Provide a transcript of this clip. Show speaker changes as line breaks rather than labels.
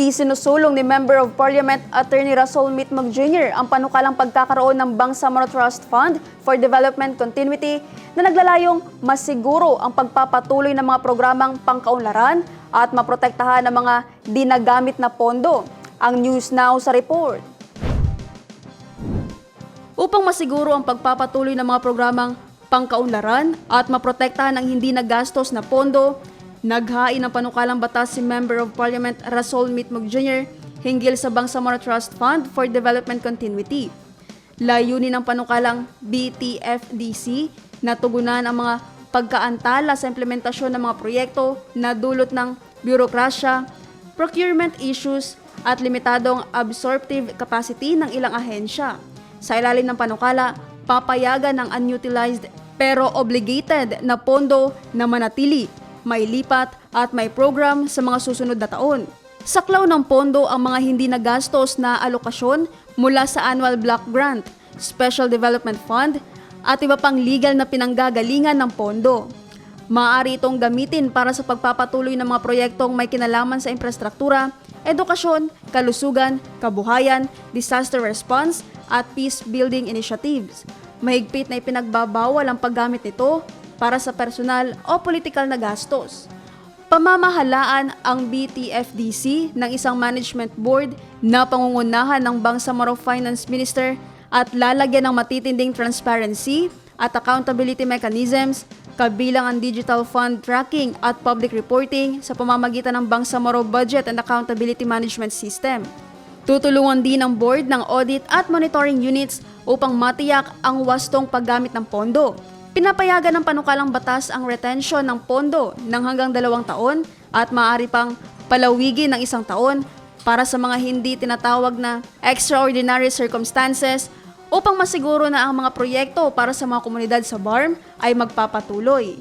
Isinusulong ni Member of Parliament Attorney Russell Mitmag Jr. ang panukalang pagkakaroon ng Bangsamoro Trust Fund for Development Continuity na naglalayong masiguro ang pagpapatuloy ng mga programang pangkaunlaran at maprotektahan ng mga dinagamit na pondo. Ang News Now sa report. Upang masiguro ang pagpapatuloy ng mga programang pangkaunlaran at maprotektahan ang hindi nagastos na pondo, naghain ng panukalang batas si Member of Parliament Rasol Mitmog Jr. hinggil sa Bangsamoro Trust Fund for Development Continuity. Layunin ng panukalang BTFDC na tugunan ang mga pagkaantala sa implementasyon ng mga proyekto na dulot ng bureaukrasya, procurement issues at limitadong absorptive capacity ng ilang ahensya. Sa ilalim ng panukala, papayagan ng unutilized pero obligated na pondo na manatili, may lipat at may program sa mga susunod na taon. Saklaw ng pondo ang mga hindi nagastos na alokasyon mula sa Annual Block Grant, Special Development Fund at iba pang legal na pinanggagalingan ng pondo. Maaari itong gamitin para sa pagpapatuloy ng mga proyektong may kinalaman sa infrastruktura, edukasyon, kalusugan, kabuhayan, disaster response, at peace building initiatives. Mahigpit na ipinagbabawal ang paggamit nito para sa personal o politikal na gastos. Pamamahalaan ang BTFDC ng isang management board na pangungunahan ng Bangsamoro Finance Minister at lalagyan ng matitinding transparency at accountability mechanisms kabilang ang digital fund tracking at public reporting sa pamamagitan ng Bangsamoro Budget and Accountability Management System. Tutulungan din ang board ng audit at monitoring units upang matiyak ang wastong paggamit ng pondo. Pinapayagan ng panukalang batas ang retention ng pondo ng hanggang dalawang taon at maaari pang palawigin ng isang taon para sa mga hindi tinatawag na extraordinary circumstances upang masiguro na ang mga proyekto para sa mga komunidad sa BARM ay magpapatuloy.